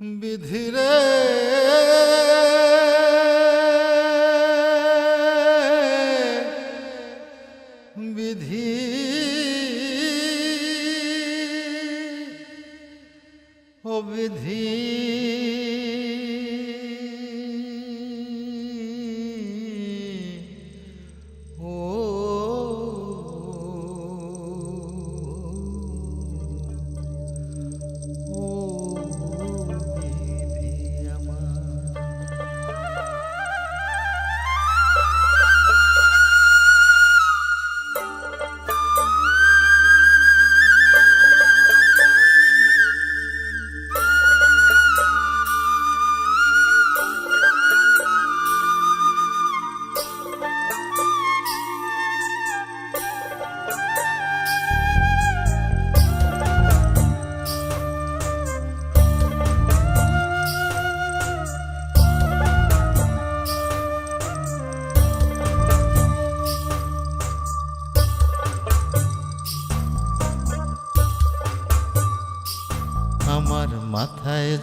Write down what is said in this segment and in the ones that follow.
বিধিরে বিধি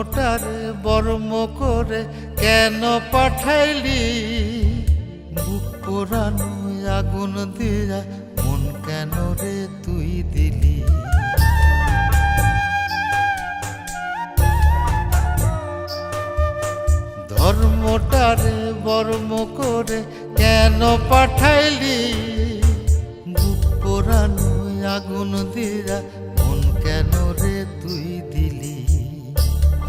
ভুল ধর্মটারে বর্ম করে কেন পাঠাইলি? বুক পোড়ানো আগুন দিয়া মন কেন রে তুই দিলি? ধর্মটারে বর্ম করে কেন পাঠাইলি? বুক পোড়ানো আগুন দিয়া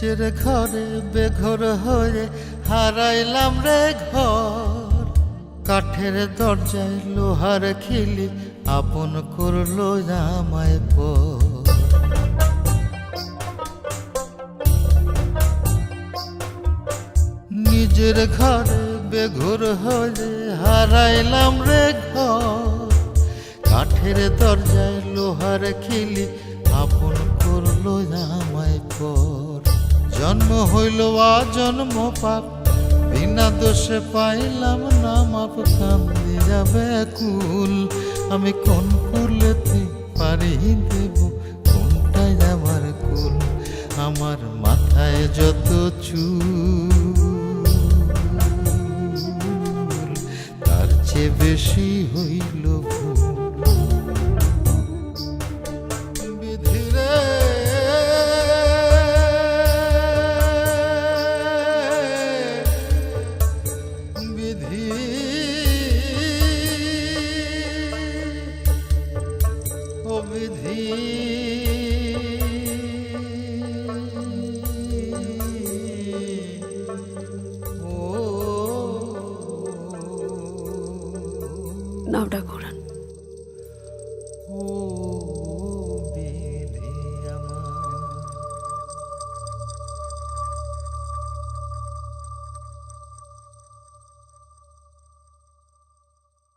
নিজের ঘরে বেঘর হয়ে হারাইলাম রে ঘর। কাঠের দরজায় লোহার খিলি আপন করল আমায় পর। নিজের ঘরে বেঘর হয়ে হারাইলাম রে ঘর। কাঠের দরজায় লোহার খিলি আপন করল আমায় পর। জন্ম হইল জন্ম পাপ। বিনা দোষে পাইলাম না, মাপ কান্দি যাবে কুল আমি কোন কুলেতে পারি দেব, কোনটাই আমার কুল? আমার মাথায় যত চুল, তার চেয়ে বেশি হইল